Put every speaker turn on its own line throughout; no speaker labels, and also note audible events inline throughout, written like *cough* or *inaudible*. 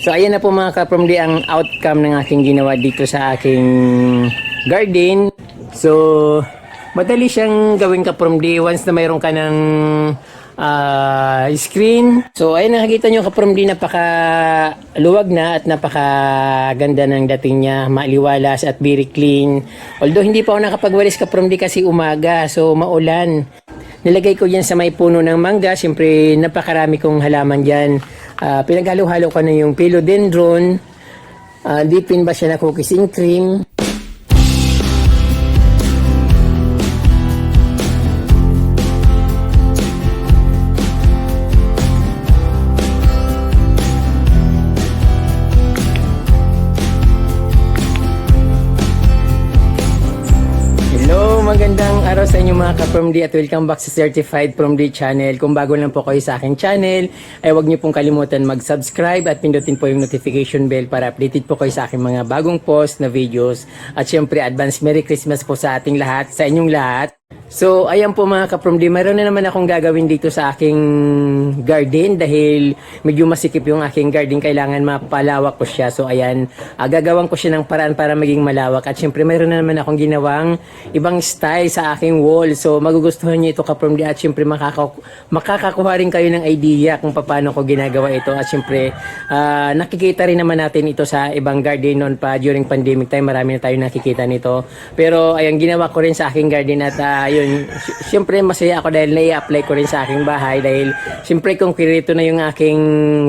So ayan na po mga ka-from the ang outcome ng aking ginawa dito sa aking garden. So madali siyang gawin ka from the once na mayroon ka ng ah, screen. So ayun nakikita nyo ka from the napaka luwag na at napaka ganda ng dating niya, maliwalas at very clean. Although hindi pa ako nakapagwalis ka from the kasi umaga so maulan. Nilagay ko yan sa may puno ng mangga. Siyempre, napakarami kong halaman dyan. Ah, pinaghalo-halo ko na yung philodendron. Uh, dipin ba siya na cookies and cream. Mga ka-From D at welcome back sa Certified From D channel. Kung bago lang po kayo sa aking channel, ay huwag niyo pong kalimutan mag-subscribe at pindutin po yung notification bell para updated po kayo sa aking mga bagong post na videos. At syempre, advance Merry Christmas po sa ating lahat, sa inyong lahat. So, ayan po mga ka-From D, mayroon na naman akong gagawin dito sa aking garden dahil medyo masikip yung aking garden. Kailangan mapalawak ko siya. So, ayan, ah, gagawan ko siya ng paraan para maging malawak. At syempre, mayroon na naman akong ginawang ibang style sa aking wall. So, magugustuhan niyo ito ka-From D at syempre, makaka- makakakuha rin kayo ng idea kung paano ko ginagawa ito. At syempre, ah, nakikita rin naman natin ito sa ibang garden noon pa during pandemic time. Marami na tayo nakikita nito. Pero, ayan, ginawa ko rin sa aking garden at ah, yun, syempre masaya ako dahil nai-apply ko rin sa aking bahay dahil syempre kung kirito na yung aking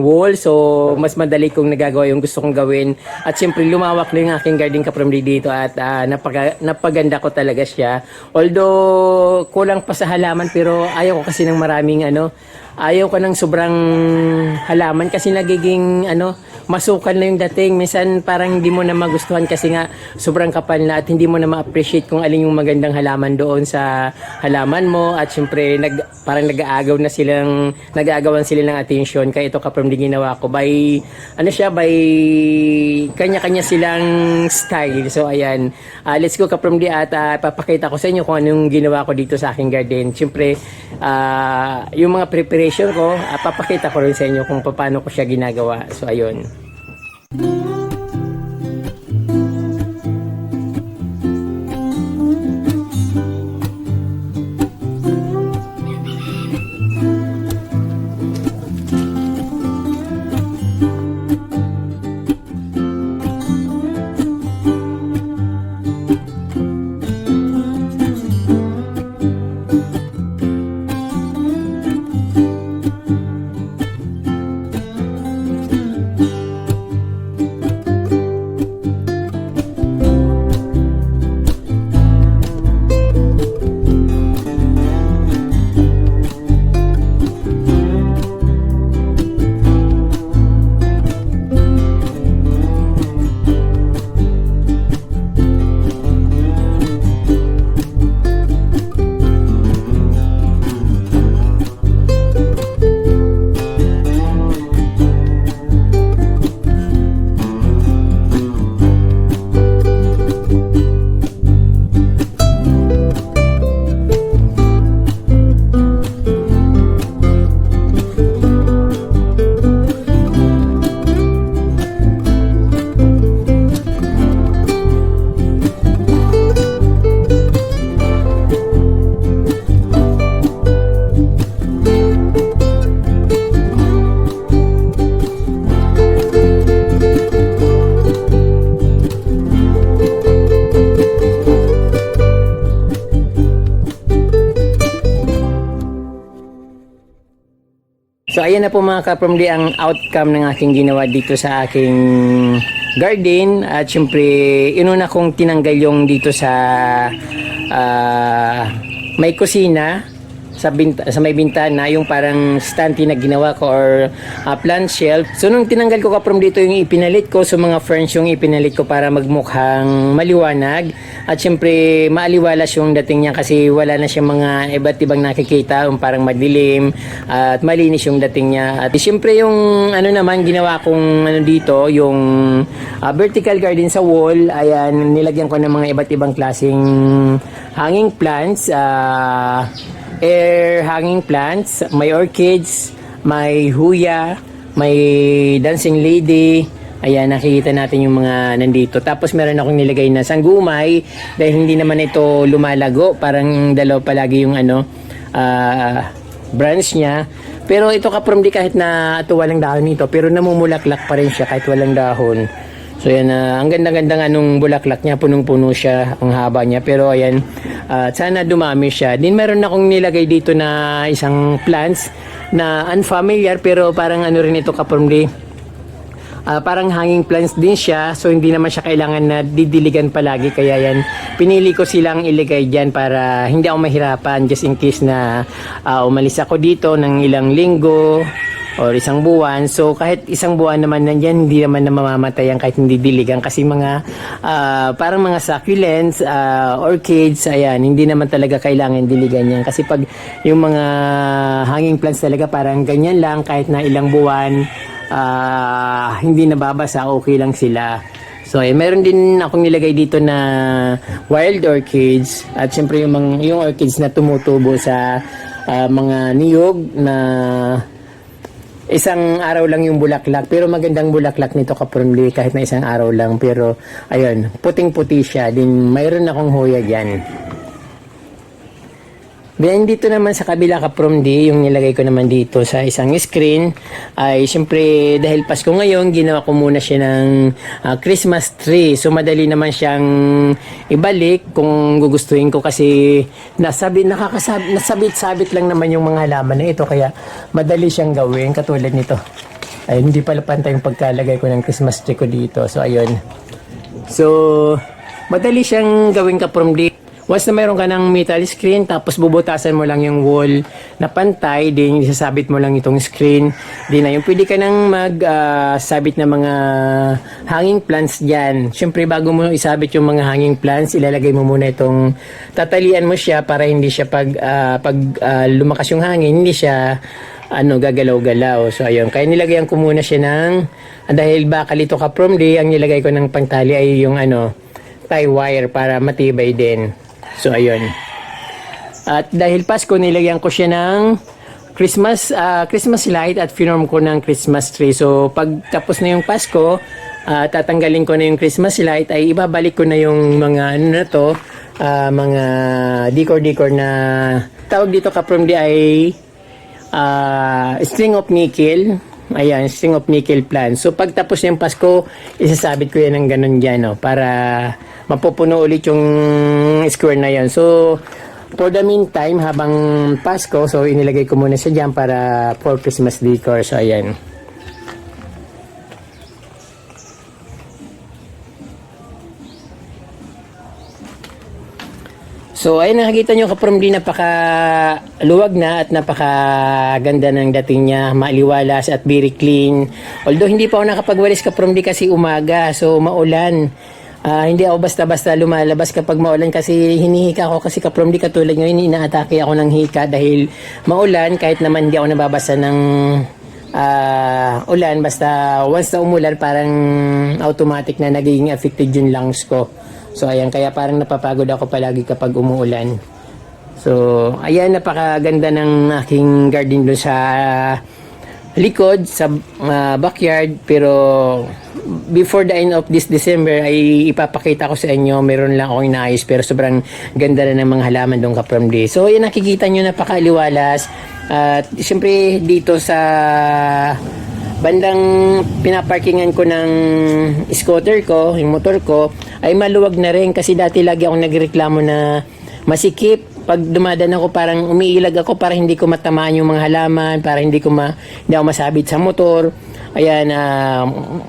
wall so mas madali kong nagagawa yung gusto kong gawin. At syempre lumawak na yung aking garden ka from dito at ah, napaga, napaganda ko talaga siya. Although kulang pa sa halaman pero ayaw ko kasi ng maraming ano ayaw ko ng sobrang halaman kasi nagiging ano masukal na yung dating. Minsan parang hindi mo na magustuhan kasi nga sobrang kapal na at hindi mo na ma-appreciate kung alin yung magandang halaman doon sa halaman mo. At syempre nag, parang nag-aagaw na silang nag-aagawan sila ng attention kaya ito kaprom din ginawa ko. By ano siya by kanya-kanya silang style. So ayan. Ah, let's go kaprom di at ah, papakita ko sa inyo kung anong ginawa ko dito sa aking garden. Syempre ah, yung mga preparation ko ah, papakita ko rin sa inyo kung paano ko siya ginagawa. So ayun Thank. So ayan na po mga ka-from the ang outcome ng aking ginawa dito sa aking garden. At syempre inuna kong tinanggal yung dito sa ah, may kusina sa, binta, sa may bintana yung parang stanty na ginawa ko or ah, plant shelf. So nung tinanggal ko ka from dito yung ipinalit ko so mga ferns yung ipinalit ko para magmukhang maliwanag at syempre maaliwalas yung dating niya kasi wala na siyang mga iba't ibang nakikita yung parang madilim at malinis yung dating niya. At syempre yung ano naman ginawa kong ano dito yung ah, vertical garden sa wall ayan nilagyan ko ng mga iba't ibang klaseng hanging plants ah, air hanging plants, may orchids, may huya, may dancing lady. Ayan, nakikita natin yung mga nandito. Tapos meron akong nilagay na sanggumay dahil hindi naman ito lumalago. Parang dalaw palagi yung ano, ah, branch niya. Pero ito ka from di kahit na ito walang dahon nito, pero namumulaklak pa rin siya kahit walang dahon. So yan, ah, ang ganda-ganda nga nung bulaklak niya, punong-puno siya, ang haba niya. Pero ayan, ah, sana dumami siya. Din meron akong nilagay dito na isang plants na unfamiliar pero parang ano rin ito kapamli. Ah, parang hanging plants din siya so hindi naman siya kailangan na didiligan palagi kaya yan pinili ko silang iligay dyan para hindi ako mahirapan just in case na ah, umalis ako dito ng ilang linggo or isang buwan. So kahit isang buwan naman nandyan hindi naman na mamamatay yan kahit hindi diligan. Kasi mga ah, parang mga succulents ah, orchids ayan hindi naman talaga kailangan diligan yan. Kasi pag yung mga hanging plants talaga parang ganyan lang kahit na ilang buwan ah, hindi nababasa, okay lang sila. So, eh, meron din akong nilagay dito na wild orchids. At syempre yung, mga, yung orchids na tumutubo sa ah, mga niyog na isang araw lang yung bulaklak pero magandang bulaklak nito kapurmli kahit na isang araw lang. Pero ayun puting-puti siya. Din mayroon akong hoya dyan Then dito naman sa kabila ka from D, yung nilagay ko naman dito sa isang screen ay siyempre dahil Pasko ngayon, ginawa ko muna siya ng ah, Christmas tree. So madali naman siyang ibalik kung gugustuhin ko kasi nasabi nakakasabit nasabit-sabit lang naman yung mga halaman na ito kaya madali siyang gawin katulad nito. Ay hindi pala pantay yung pagkalagay ko ng Christmas tree ko dito. So ayun. So madali siyang gawin ka from D. Once na mayroon ka ng metal screen, tapos bubutasan mo lang yung wall na pantay, din isasabit mo lang itong screen. Din na yung pwede ka nang mag-sabit ng mga hanging plants dyan. Siyempre, bago mo isabit yung mga hanging plants, ilalagay mo muna itong, tatalian mo siya para hindi siya pag, ah, pag ah, lumakas yung hangin, hindi siya ano, gagalaw-galaw. So, ayun. Kaya nilagyan ko muna siya ng, ah, dahil bakal ito ka from day, ang nilagay ko ng pangtali ay yung ano, tie wire para matibay din. So, ayun. At dahil Pasko, nilagyan ko siya ng Christmas ah, Christmas light at finorm ko ng Christmas tree. So, pag tapos na yung Pasko, ah, tatanggalin ko na yung Christmas light, ay ibabalik ko na yung mga ano na to, ah, mga decor-decor na tawag dito ka from the ay ah, string of nickel. Ayan, string of nickel plan. So, pag tapos yung Pasko, isasabit ko yan ng ganun dyan, no, para mapupuno ulit yung square na yan. So, for the meantime, habang Pasko, so inilagay ko muna siya dyan para for Christmas decor. So, ayan. So, ayun nakikita nyo kaprom di napaka luwag na at napaka ganda ng dating niya, maaliwalas at very clean. Although hindi pa ako nakapagwalis kaprom di kasi umaga, so maulan. Ah, hindi ako basta-basta lumalabas kapag maulan kasi hinihika ako kasi kaprom di katulad ngayon inaatake ako ng hika dahil maulan kahit naman hindi ako nababasa ng ah, ulan basta once na umulan parang automatic na nagiging affected yung lungs ko. So ayan, kaya parang napapagod ako palagi kapag umuulan. So, ayan, napakaganda ng aking garden doon sa likod, sa ah, backyard. Pero, before the end of this December, ay ipapakita ko sa inyo, meron lang akong inaayos, pero sobrang ganda na ng mga halaman doon ka from day. So, ayan, nakikita nyo, napakaliwalas. At, siyempre, dito sa bandang pinaparkingan ko ng scooter ko, yung motor ko, ay maluwag na rin kasi dati lagi akong nagreklamo na masikip. Pag dumadaan ako parang umiilag ako para hindi ko matamaan yung mga halaman, para hindi ko ma, hindi ako masabit sa motor. Ayan, ah,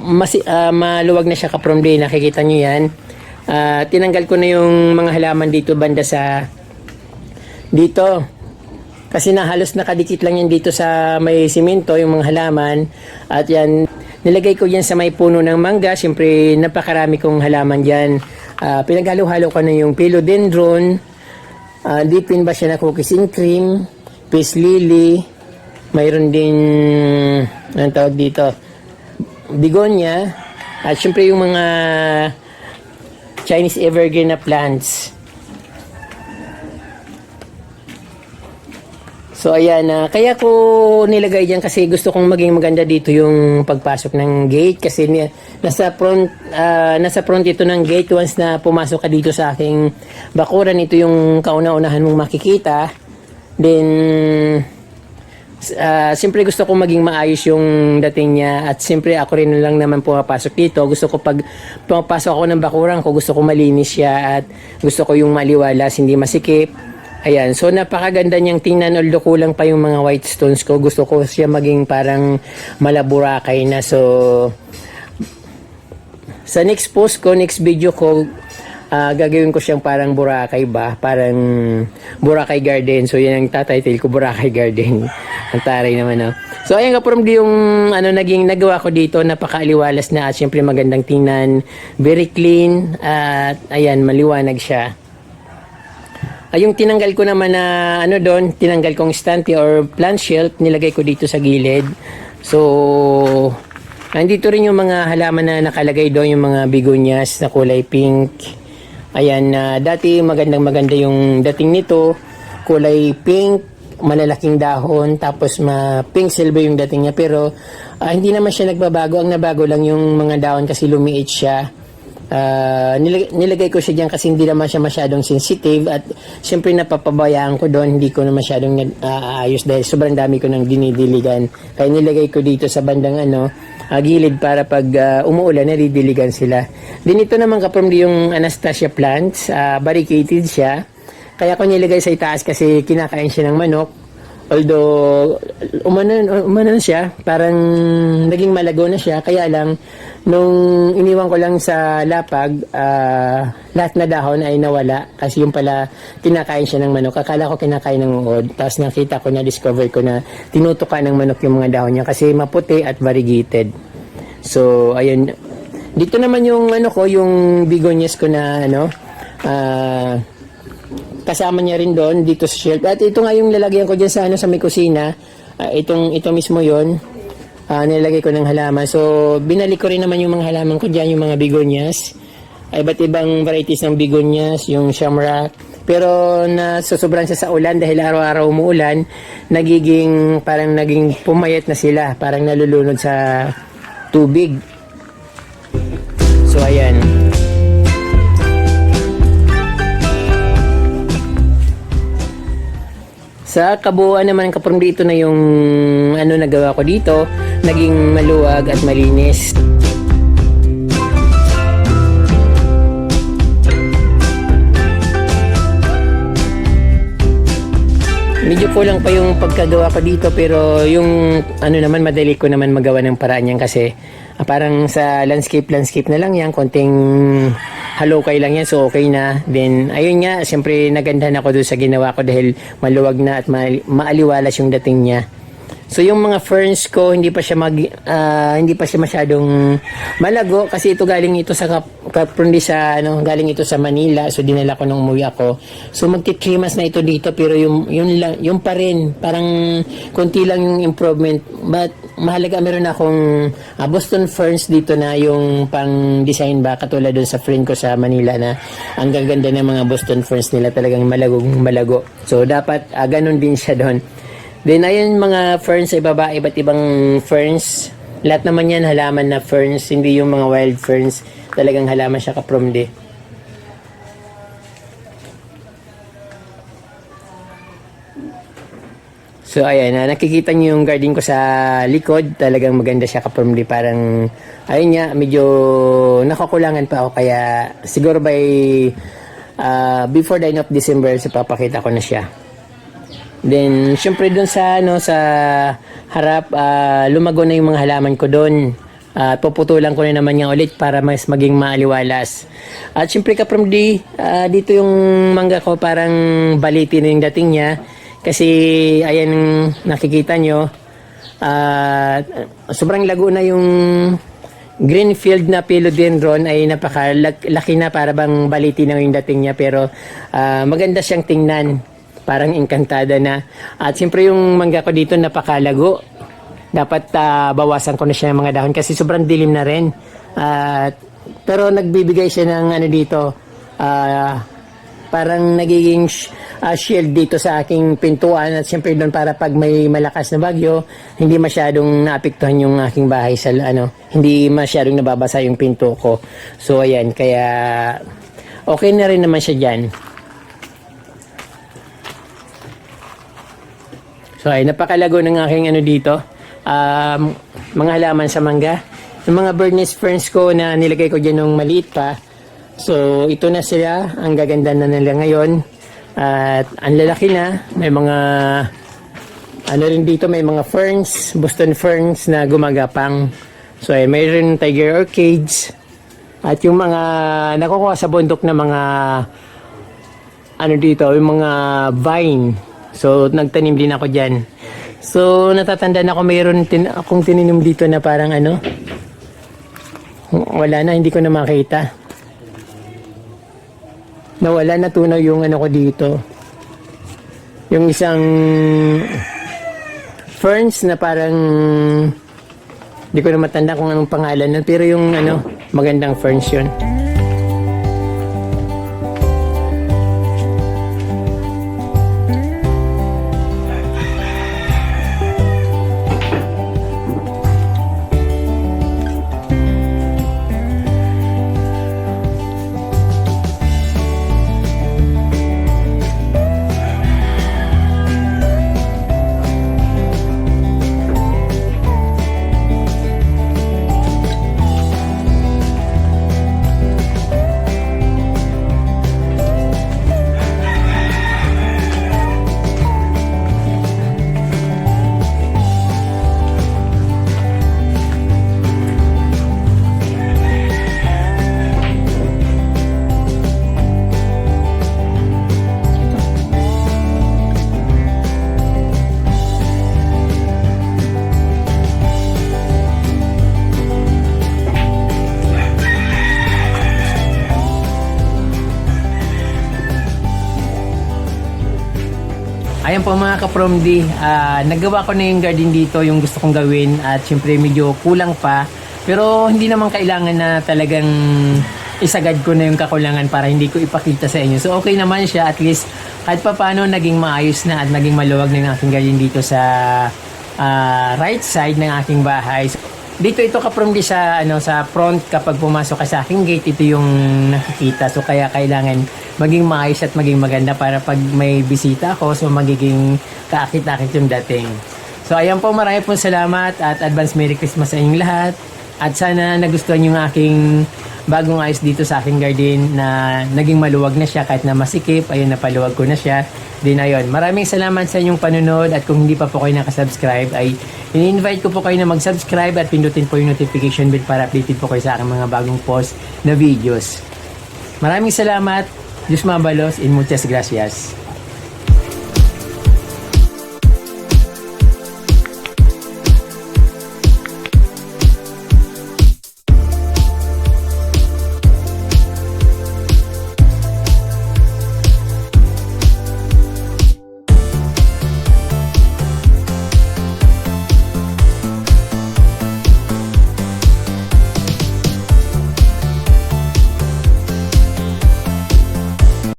masi, ah, maluwag na siya ka from day, nakikita nyo yan. Ah, tinanggal ko na yung mga halaman dito banda sa dito. Kasi na halos nakadikit lang yan dito sa may simento, yung mga halaman. At yan, nilagay ko yan sa may puno ng mangga. Siyempre, napakarami kong halaman dyan. Ah, pinaghalo-halo ko na yung philodendron. Uh, dipin ba siya na cookies and cream? Peace lily. Mayroon din, anong tawag dito? Bigonia. At siyempre yung mga Chinese evergreen na plants. So ayan, ah, kaya ko nilagay diyan kasi gusto kong maging maganda dito yung pagpasok ng gate kasi nasa front ah, nasa front ito ng gate once na pumasok ka dito sa aking bakuran ito yung kauna-unahan mong makikita. Then Ah, siyempre gusto ko maging maayos yung dating niya at siyempre ako rin lang naman pumapasok dito. Gusto ko pag pumapasok ako ng bakuran ko, gusto ko malinis siya at gusto ko yung maliwalas, hindi masikip. Ayan, so napakaganda niyang tingnan although kulang pa yung mga white stones ko. Gusto ko siya maging parang malaburakay na. So, sa next post ko, next video ko, ah, gagawin ko siyang parang Boracay ba? Parang Boracay Garden. So, yan ang tatitle ko, Boracay Garden. *laughs* ang taray naman, no? So, ayan ka from yung ano, naging nagawa ko dito, napakaaliwalas na at syempre magandang tingnan. Very clean at ayan, maliwanag siya. Ay, yung tinanggal ko naman na ano doon, tinanggal kong stante or plant shelf, nilagay ko dito sa gilid. So, nandito rin yung mga halaman na nakalagay doon, yung mga begonias na kulay pink. Ayan, na dati magandang maganda yung dating nito, kulay pink, malalaking dahon, tapos ma pink silver yung dating niya. Pero ah, hindi naman siya nagbabago, ang nabago lang yung mga dahon kasi lumiit siya. Nilag- nilagay ko siya dyan kasi hindi naman siya masyadong sensitive at siyempre napapabayaan ko doon, hindi ko na masyadong aayos dahil sobrang dami ko nang dinidiligan. Kaya nilagay ko dito sa bandang ano, ah, gilid para pag ah, umuulan, nadidiligan sila. Din ito naman kaprom yung Anastasia plants, ah, barricaded siya. Kaya ko nilagay sa itaas kasi kinakain siya ng manok. Although, umano, umano siya, parang naging malago na siya. Kaya lang, nung iniwan ko lang sa lapag, ah, lahat na dahon ay nawala. Kasi yung pala, kinakain siya ng manok. Akala ko kinakain ng uod. Tapos nakita ko na, discover ko na tinutuka ng manok yung mga dahon niya kasi maputi at variegated. So, ayun. Dito naman yung ano ko, yung begonias ko na ano, ah, kasama niya rin doon dito sa shelf. At ito nga yung lalagyan ko dyan sa ano sa may kusina. Ah, itong ito mismo yon ah, nilagay ko ng halaman. So, binalik ko rin naman yung mga halaman ko dyan, yung mga begonias. Ay, iba't ibang varieties ng begonias, yung shamrock. Pero na sobrang siya sa ulan dahil araw-araw umuulan, nagiging parang naging pumayat na sila, parang nalulunod sa tubig. So, ayan. Sa kabuuan naman ng kaprom dito na yung ano nagawa ko dito, naging maluwag at malinis. Medyo kulang pa yung pagkagawa ko dito pero yung ano naman madali ko naman magawa ng paraan yan kasi ah, parang sa landscape landscape na lang yan konting halukay lang yan so okay na. Then ayun nga siyempre nagandahan ako doon sa ginawa ko dahil maluwag na at ma- maaliwalas yung dating niya. So yung mga ferns ko hindi pa siya mag ah, hindi pa siya masyadong malago kasi ito galing ito sa kap, kapundi sa ano galing ito sa Manila. So dinala ko nung umuwi ako. So magti three months na ito dito pero yung yun lang yung pa rin. Parang konti lang yung improvement. But mahalaga meron akong ah, Boston ferns dito na yung pang design ba katulad dun sa friend ko sa Manila na ang gaganda ng mga Boston ferns nila talagang malagong malago. So dapat ah, ganun din siya doon. Then ayun mga ferns sa ibaba, iba't ibang ferns. Lahat naman yan halaman na ferns, hindi yung mga wild ferns. Talagang halaman siya kapromde. So ayan, na nakikita niyo yung garden ko sa likod. Talagang maganda siya kapromde. Parang, ayun nga, medyo nakakulangan pa ako. Kaya siguro by ah, before the end of December, so papakita ko na siya. Then, syempre doon sa ano sa harap ah, lumago na yung mga halaman ko doon. At puputulan ko na naman yan ulit para mas maging maaliwalas. At syempre ka from D, ah, dito yung mangga ko parang baliti na yung dating niya. Kasi ayan nakikita nyo. ah, sobrang lago na yung Greenfield na philodendron ay napakalaki na para bang baliti na yung dating niya. Pero ah, maganda siyang tingnan. Parang engkantada na. At siyempre yung mangga ko dito napakalago. Dapat ah, bawasan ko na siya ng mga dahon kasi sobrang dilim na rin. At pero nagbibigay siya ng ano dito ah, parang nagiging ah, shield dito sa aking pintuan at siyempre doon para pag may malakas na bagyo, hindi masyadong naapektuhan yung aking bahay sa ano, hindi masyadong nababasa yung pinto ko. So ayan, kaya okay na rin naman siya diyan. So ay napakalago ng aking ano dito. Um, mga halaman sa mangga. Yung mga Bernice ferns ko na nilagay ko dyan nung maliit pa. So ito na sila. Ang gaganda na nila ngayon. At ang lalaki na. May mga ano rin dito may mga ferns, Boston ferns na gumagapang. So ay mayroon tiger orchids. At yung mga nakukuha sa bundok na mga ano dito, yung mga vine. So, nagtanim din ako dyan. So, natatandaan ako mayroon tin akong tininim dito na parang ano, wala na, hindi ko na makita. Nawala na tunaw yung ano ko dito. Yung isang ferns na parang hindi ko na matanda kung anong pangalan nun, pero yung ano, magandang ferns yun. Ayan po mga ka-From D, ah, nagawa ko na yung garden dito, yung gusto kong gawin at syempre medyo kulang pa. Pero hindi naman kailangan na talagang isagad ko na yung kakulangan para hindi ko ipakita sa inyo. So okay naman siya, at least kahit pa paano naging maayos na at naging maluwag na yung aking garden dito sa ah, right side ng aking bahay. Dito ito ka-From D sa, ano, sa front kapag pumasok ka sa aking gate, ito yung nakikita. So kaya kailangan maging maayos at maging maganda para pag may bisita ako, so magiging kaakit-akit yung dating. So ayan po, marami pong salamat at advance Merry Christmas sa inyong lahat. At sana nagustuhan yung aking bagong ayos dito sa aking garden na naging maluwag na siya kahit na masikip. Ayun, napaluwag ko na siya. Din ayun. Maraming salamat sa inyong panunod at kung hindi pa po kayo nakasubscribe ay ini-invite ko po kayo na mag-subscribe at pindutin po yung notification bell para updated po kayo sa aking mga bagong post na videos. Maraming salamat. Diyos mabalos in muchas gracias.